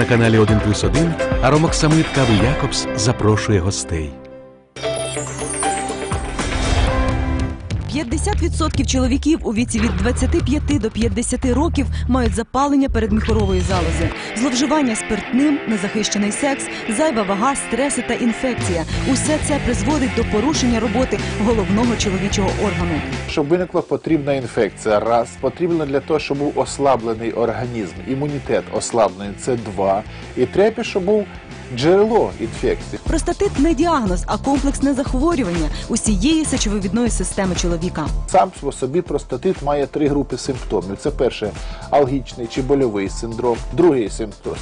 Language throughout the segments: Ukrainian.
на каналі 1 плюс 1 Аромоксамит Кави Якобс запрошує гостей. 50% чоловіків у віці від 25 до 50 років мають запалення передміхорової залози, зловживання спиртним, незахищений секс, зайва вага, стреси та інфекція. Усе це призводить до порушення роботи головного чоловічого органу. Щоб виникла потрібна інфекція, раз потрібно для того, щоб був ослаблений організм, імунітет ослаблений це два. І третє, щоб був джерело інфекції. Простатит не діагноз, а комплексне захворювання усієї сечовивідної системи чоловіка. Сам по собі простатит має три групи симптомів. Це перше алгічний чи больовий синдром, другий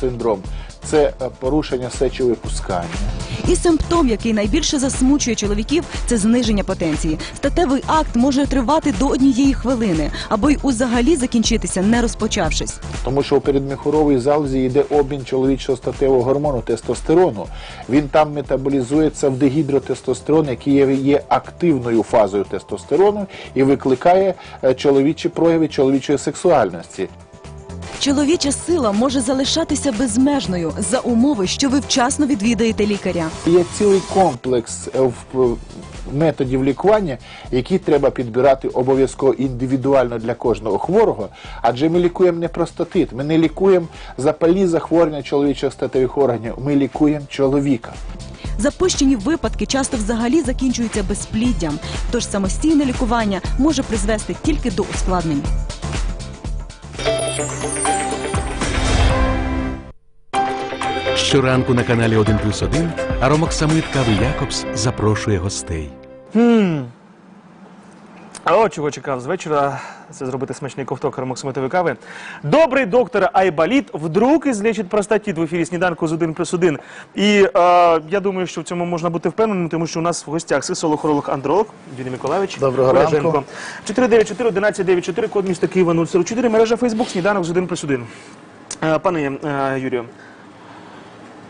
синдром це е, порушення сечовипускання. І симптом, який найбільше засмучує чоловіків, це зниження потенції. Статевий акт може тривати до однієї хвилини або й узагалі закінчитися, не розпочавшись. Тому що у передміхуровій залозі йде обмін чоловічого статевого гормону тестостерону. Він там метаболізується в дегідротестостерон, який є, є активною фазою тестостерону і викликає е, чоловічі прояви чоловічої сексуальності. Чоловіча сила може залишатися безмежною за умови, що ви вчасно відвідаєте лікаря. Є цілий комплекс е, методів лікування, які треба підбирати обов'язково індивідуально для кожного хворого. Адже ми лікуємо не простатит, ми не лікуємо запальні захворювання чоловічих статевих органів, ми лікуємо чоловіка. Запущені випадки часто взагалі закінчуються безпліддям, тож самостійне лікування може призвести тільки до ускладнень. Щоранку на каналі 1 плюс 1 Аромоксамит Кави Якобс запрошує гостей. А от чого чекав з вечора, це зробити смачний ковток аромоксиметової кави. Добрий доктор Айбаліт вдруг излечить простатит в ефірі сніданку з 1 плюс 1. І е, я думаю, що в цьому можна бути впевненим, тому що у нас в гостях сексолог андролог Юрій Миколаївич. Доброго ранку. 494 1194 код міста Києва 044, мережа Фейсбук, сніданок з 1 плюс 1. Е, Пане е, Юрію,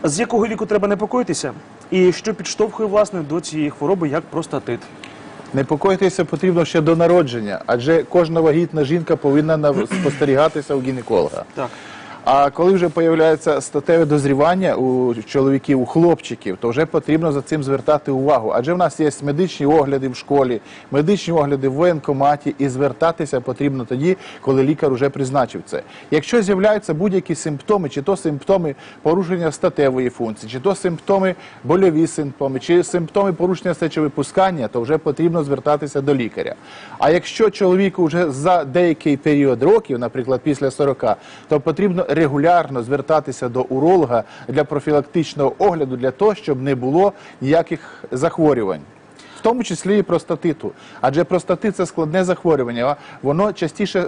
з якого віку треба непокоїтися? І що підштовхує власне до цієї хвороби, як простатит? Непокоїтися потрібно ще до народження, адже кожна вагітна жінка повинна нав- спостерігатися у гінеколога. Так. А коли вже появляється статеве дозрівання у чоловіків, у хлопчиків, то вже потрібно за цим звертати увагу. Адже в нас є медичні огляди в школі, медичні огляди в воєнкоматі, і звертатися потрібно тоді, коли лікар вже призначив це. Якщо з'являються будь-які симптоми, чи то симптоми порушення статевої функції, чи то симптоми больові симптоми, чи симптоми порушення сечовипускання, то вже потрібно звертатися до лікаря. А якщо чоловіку вже за деякий період років, наприклад, після 40, то потрібно регулярно звертатися до уролога для профілактичного огляду, для того, щоб не було ніяких захворювань. В тому числі і простатиту. Адже простатит це складне захворювання, воно частіше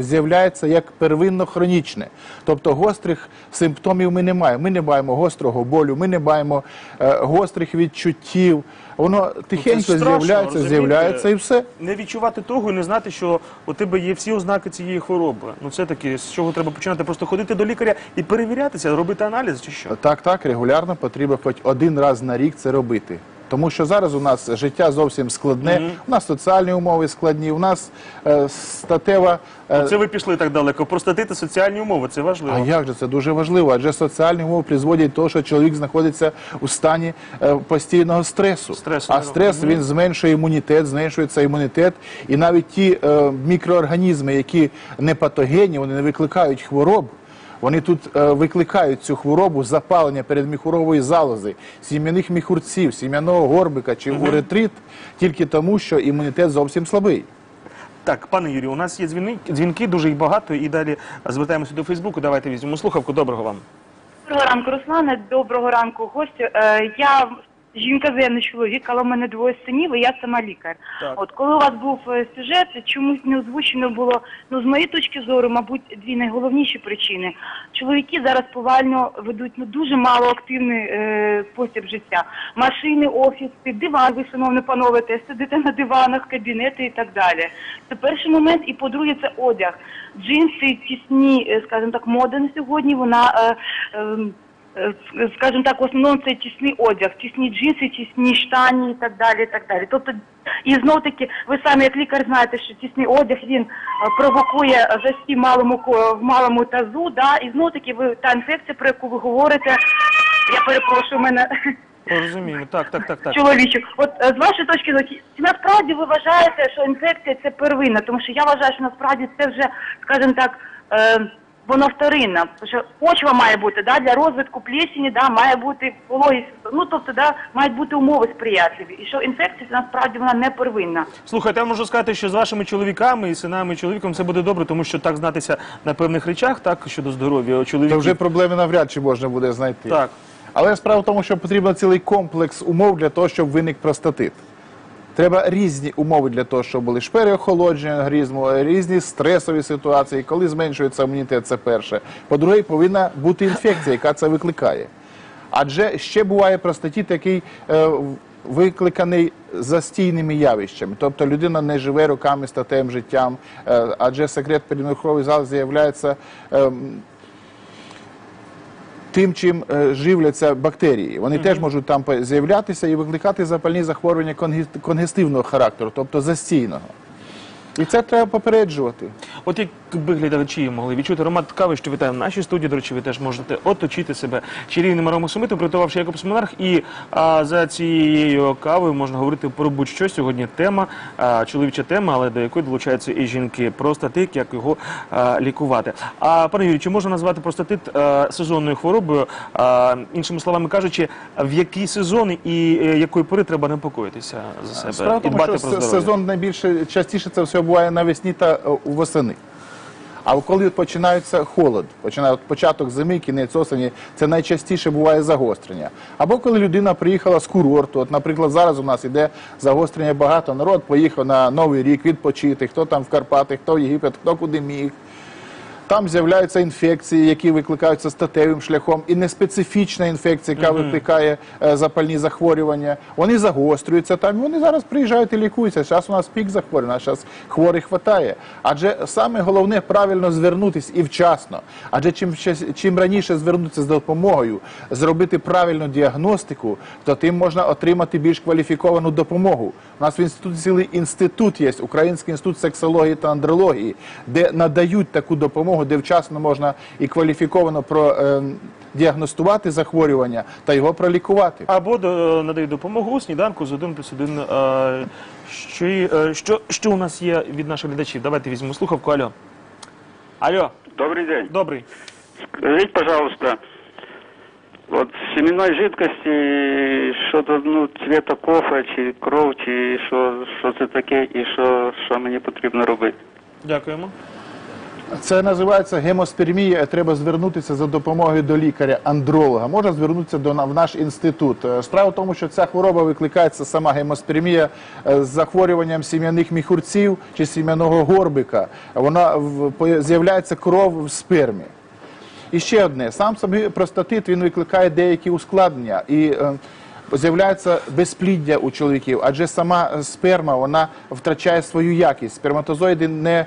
з'являється як первинно-хронічне. Тобто гострих симптомів ми не маємо. Ми не маємо гострого болю, ми не маємо е, гострих відчуттів. Воно тихенько Ну, з'являється, з'являється і все. Не відчувати того і не знати, що у тебе є всі ознаки цієї хвороби. Ну це таки, з чого треба починати? Просто ходити до лікаря і перевірятися, робити аналіз чи що? Так, так, регулярно потрібно хоч один раз на рік це робити. Тому що зараз у нас життя зовсім складне, у нас соціальні умови складні, у нас е, статева. е, Це ви пішли так далеко. Простатити соціальні умови, це важливо. А як же це дуже важливо? Адже соціальні умови призводять до того, що чоловік знаходиться у стані е, постійного стресу. Стресу, а стрес він зменшує імунітет, зменшується імунітет, і навіть ті е, мікроорганізми, які не патогенні, вони не викликають хвороб. Вони тут е, викликають цю хворобу запалення передміхурової залози, сім'яних міхурців, сім'яного горбика чи уретрит, тільки тому, що імунітет зовсім слабий. Так, пане Юрію, у нас є дзвіни, дзвінки, дуже їх багато, і далі звертаємося до Фейсбуку. Давайте візьмемо слухавку. Доброго вам. Доброго ранку, Руслане. Доброго ранку, гостю. Е, я жінка заяний чоловік, але в мене двоє синів, і я сама лікар. Так. От коли у вас був е, сюжет, чомусь не озвучено було, ну з моєї точки зору, мабуть, дві найголовніші причини. Чоловіки зараз повально ведуть ну дуже мало активний е, спосіб життя. Машини, офіси, диван, ви, шановне панове, теж сидите на диванах, кабінети і так далі. Це перший момент. І по-друге, це одяг. Джинси, тісні, е, скажімо так, мода на сьогодні, вона. Е, е, скажімо так, в основному це тісний одяг, тісні джинси, тісні штані і так далі. І так далі. Тобто, і знов таки, ви самі як лікар знаєте, що тісний одяг він е, провокує застій в малому в малому тазу, да, і знов таки ви та інфекція, про яку ви говорите, я перепрошую, мене Розумію, так, так, так, так. чоловічок. От е, з вашої точки зору, чи насправді ви вважаєте, що інфекція це первинна? Тому що я вважаю, що насправді це вже, скажімо так, е, воно вторинна. Тому що почва має бути да, для розвитку плесені, да, має бути вологість, ну тобто да, мають бути умови сприятливі. І що інфекція насправді вона не первинна. Слухайте, я можу сказати, що з вашими чоловіками і синами і чоловіком все буде добре, тому що так знатися на певних речах, так щодо здоров'я чоловіків. вже проблеми навряд чи можна буде знайти. Так. Але справа в тому, що потрібен цілий комплекс умов для того, щоб виник простатит. Треба різні умови для того, щоб були шпери охолодження організму, різні стресові ситуації, коли зменшується імунітет, це перше. По-друге, повинна бути інфекція, яка це викликає. Адже ще буває простатит, який е, викликаний застійними явищами. Тобто людина не живе роками статевим життям, е, адже секрет передмихрової залози з'являється. ем, тим, чим е, живляться бактерії. Вони теж можуть там з'являтися і викликати запальні захворювання конгестивного характеру, тобто застійного. І це треба попереджувати. От як би глядачі могли відчути аромат кави, що вітаємо в нашій студії, до речі, ви теж можете оточити себе чарівним аромасумитом, приготувавши Якобс Монарх. І а, за цією кавою можна говорити про будь-що. Сьогодні тема, а, чоловіча тема, але до якої долучаються і жінки. Простатит, як його а, лікувати. А пане Юрію, чи можна назвати простатит а, сезонною хворобою? А, іншими словами кажучи, в які сезони і е, якої пори треба непокоїтися за себе Справа і тому, дбати що про здоров'я? сезон найбільше частіше це все буває навесні та е, восени. А коли починається холод, починає початок зими, кінець осені, це найчастіше буває загострення. Або коли людина приїхала з курорту, от, наприклад, зараз у нас іде загострення багато, народ поїхав на Новий рік відпочити, хто там в Карпати, хто в Єгипет, хто куди міг. Там з'являються інфекції, які викликаються статевим шляхом, і неспецифічна інфекція, яка викликає е, запальні захворювання. Вони загострюються там. Вони зараз приїжджають і лікуються. Зараз у нас пік захворювань, зараз хворих хватає. Адже саме головне правильно звернутися і вчасно. Адже чим чим раніше звернутися з допомогою, зробити правильну діагностику, то тим можна отримати більш кваліфіковану допомогу. У нас в інституті цілий інститут є, Український інститут сексології та андрології, де надають таку допомогу, де вчасно можна і кваліфіковано продіагностувати захворювання та його пролікувати. Або до, надають допомогу у сніданку з один плюс один. Е, що, е, що, що у нас є від наших глядачів? Давайте візьмемо слухавку. Алло. Алло, Добрый день. добрий. Скажите, пожалуйста, вот семенной жидкости что-то, ну, цвета кофе, чи кров, чи що, що це таке, і що, що мені потрібно робити? Дякуємо. Це називається гемоспермія. Треба звернутися за допомогою до лікаря-андролога. Можна звернутися до в наш інститут. Е, Справа в тому, що ця хвороба викликається сама гемоспермія е, з захворюванням сім'яних міхурців чи сім'яного горбика. Вона з'являється кров в спермі. І ще одне, сам собі простатит він викликає деякі ускладнення і е, з'являється безпліддя у чоловіків, адже сама сперма вона втрачає свою якість. Сперматозоїди не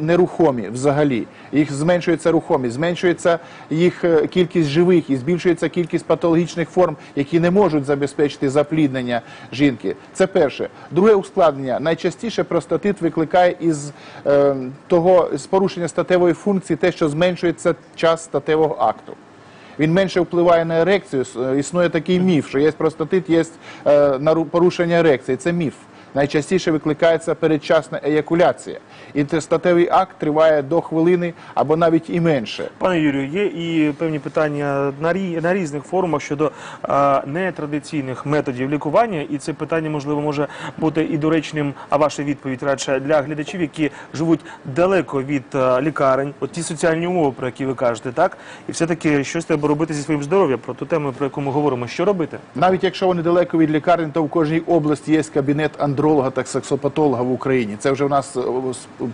нерухомі взагалі. Їх зменшується рухомість, зменшується їх е, кількість живих і збільшується кількість патологічних форм, які не можуть забезпечити запліднення жінки. Це перше. Друге ускладнення. Найчастіше простатит викликає із е, того з порушення статевої функції, те, що зменшується час статевого акту. Він менше впливає на ерекцію. Е, Існує такий міф, що є простатит, є е, порушення ерекції. Це міф. Найчастіше викликається передчасна еякуляція. І те- статевий акт триває до хвилини або навіть і менше. Пане Юрію, є і певні питання на, рі, на різних форумах щодо нетрадиційних методів лікування, і це питання можливо може бути і доречним, а ваша відповідь радше для глядачів, які живуть далеко від лікарень, от ті соціальні умови, про які ви кажете, так і все таки щось треба робити зі своїм здоров'ям. Про ту тему, про яку ми говоримо, що робити? Навіть якщо вони далеко від лікарні, то в кожній області є кабінет андролога та сексопатолога в Україні. Це вже в нас е,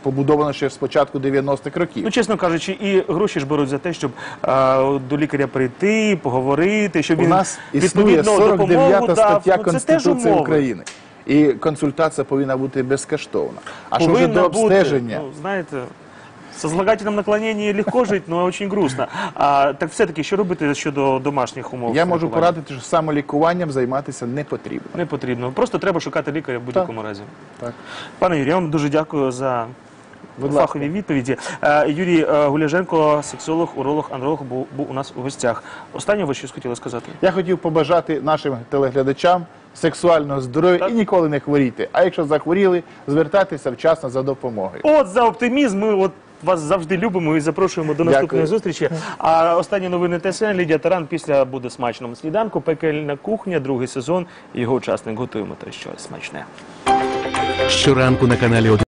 побудовано ще з початку 90-х років. Ну, чесно кажучи, і гроші ж беруть за те, щоб а, до лікаря прийти, поговорити, щоб У він нас існує відповідно допомогу 49 дав. стаття Ну, це теж Конституції умови. України. І консультація повинна бути безкоштовна. А що вже Повинна до бути. обстеження? Ну, знаєте, З созлагательном наклоненні легко жити, але дуже грустно. А, так все-таки, що робити щодо домашніх умов? Я можу лікування? порадити, що самолікуванням займатися не потрібно. Не потрібно. Просто треба шукати лікаря в будь-якому разі. Так. Пане Юрію, я вам дуже дякую за Будь фахові ласка. відповіді. Е, Юрій е, Гуляженко, сексолог, уролог, андролог, був, був у нас у гостях. Останнє ви щось хотіли сказати? Я хотів побажати нашим телеглядачам сексуального здоров'я і ніколи не хворіти. А якщо захворіли, звертатися вчасно за допомогою. От за оптимізм. Ми от вас завжди любимо і запрошуємо до наступної Дякую. зустрічі. А останні новини ТСН Лідія Таран після буде смачному сніданку. Пекельна кухня, другий сезон. Його учасник готуємо те що смачне. Щоранку на каналі 1